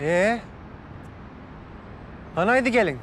Ee? Ana haydi gelin.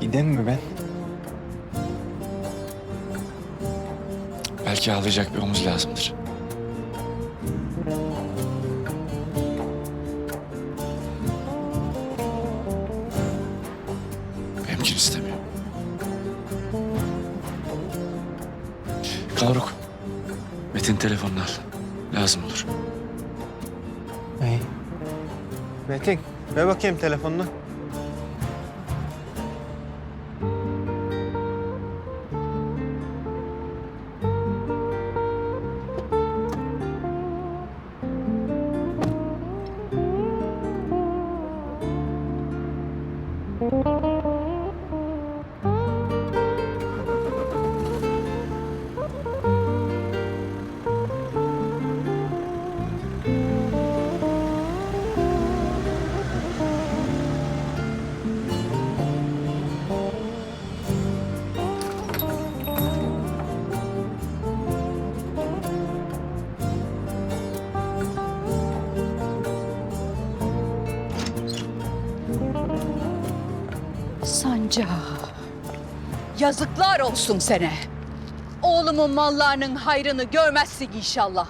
Gidem mi ben? Belki ağlayacak bir omuz lazımdır. Benimkini istemiyor. Kavruk. Metin telefonunu al. Lazım olur. İyi. Metin, ver bakayım telefonunu. Sancar. Yazıklar olsun sene. Oğlumun mallarının hayrını görmezsin inşallah.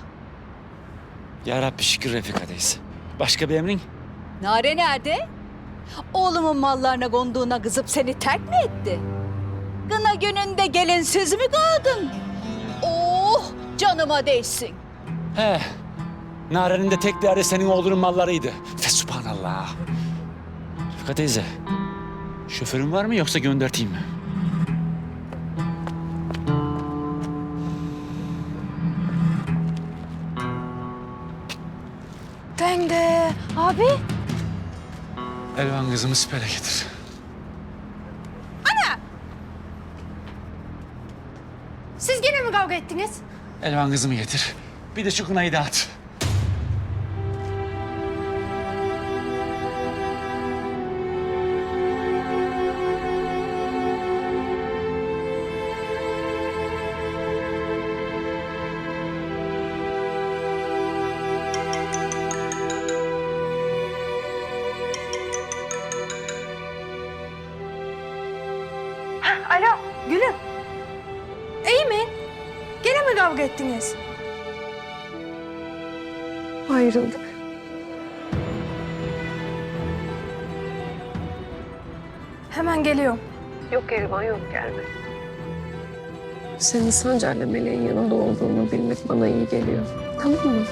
Ya Rabbi şükür Refika'dayız. Başka bir emrin? Nare nerede? Oğlumun mallarına konduğuna kızıp seni terk mi etti? Gına gününde gelinsiz mi kaldın? Oh canıma değsin. He. Nare'nin de tek değeri senin oğlunun mallarıydı. Fesubhanallah. Refika teyze. Şoförün var mı yoksa gönderteyim mi? Denge abi. Elvan kızımı sipere getir. Siz gene mi kavga ettiniz? Elvan kızımı getir. Bir de şu kınayı dağıt. Gülüm. İyi mi? Gene mi kavga ettiniz? Ayrıldık. Hemen geliyorum. Yok Erivan yok gelme. Senin Sancar'la Meleğin yanında olduğunu bilmek bana iyi geliyor. Tamam mı?